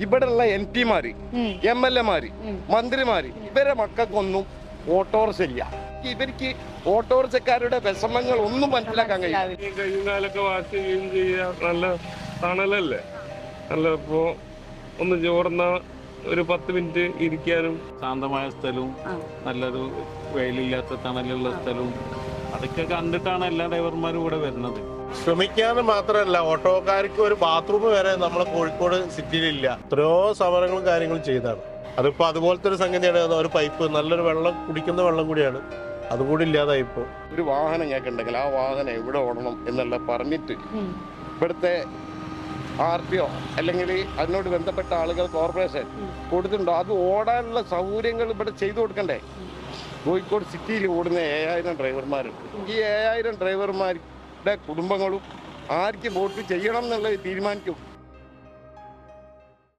ഇവിടെയുള്ള എം പിമാര് M L എമാര് മന്ത്രിമാര് ഇവരെ മക്കൾക്കൊന്നും ഓട്ടോറിക്ഷ ഇല്ല ഇവർക്ക് ഓട്ടോറിക്ഷക്കാരുടെ വിഷമങ്ങൾ ഒന്നും മനസ്സിലാക്കാൻ കഴിയും വാഷ് ചെയ്യുകയും ചെയ്യാം നല്ല തണലല്ലേ? നല്ല ഇപ്പോ ഒന്ന് ചോർന്ന ഒരു പത്ത് മിനിറ്റ് ഇരിക്കാനും ശാന്തമായ സ്ഥലവും നല്ലൊരു വെയിലില്ലാത്ത തണലുള്ള സ്ഥലവും അതൊക്കെ കണ്ടിട്ടാണ് എല്ലാ ഡ്രൈവർമാരും ഇവിടെ വരുന്നത്. ശ്രമിക്കാന്ന് മാത്രമല്ല ഓട്ടോക്കാർക്ക് ഒരു ബാത്റൂം വരെ നമ്മളെ കോഴിക്കോട് സിറ്റിയിലില്ല. എത്രയോ സമരങ്ങളും കാര്യങ്ങളും ചെയ്താണ്. അതിപ്പോ അതുപോലത്തെ ഒരു സംഗതിയാണ് ഒരു പൈപ്പ് നല്ലൊരു വെള്ളം കുടിക്കുന്ന വെള്ളം കൂടിയാണ്. അതുകൂടി ഇല്ലാതായി ഇപ്പോ. ഒരു വാഹനം ഞങ്ങൾക്ക് ഉണ്ടെങ്കിൽ ആ വാഹനം എവിടെ ഓടണം എന്നല്ല പറഞ്ഞിട്ട് ഇവിടുത്തെ ആർ ടി ഒ അല്ലെങ്കിൽ അതിനോട് ബന്ധപ്പെട്ട ആളുകൾ കോർപ്പറേഷൻ കൊടുത്തിട്ടുണ്ടോ. അത് ഓടാനുള്ള സൗകര്യങ്ങൾ ഇവിടെ ചെയ്തു കൊടുക്കണ്ടേ? കോഴിക്കോട് സിറ്റിയിൽ ഓടുന്ന ഏഴായിരം ഡ്രൈവർമാരുണ്ട്. ഈ ഏഴായിരം ഡ്രൈവർമാരുടെ കുടുംബങ്ങളും ആർക്ക് വോട്ട് ചെയ്യണം എന്നുള്ളത് തീരുമാനിക്കും.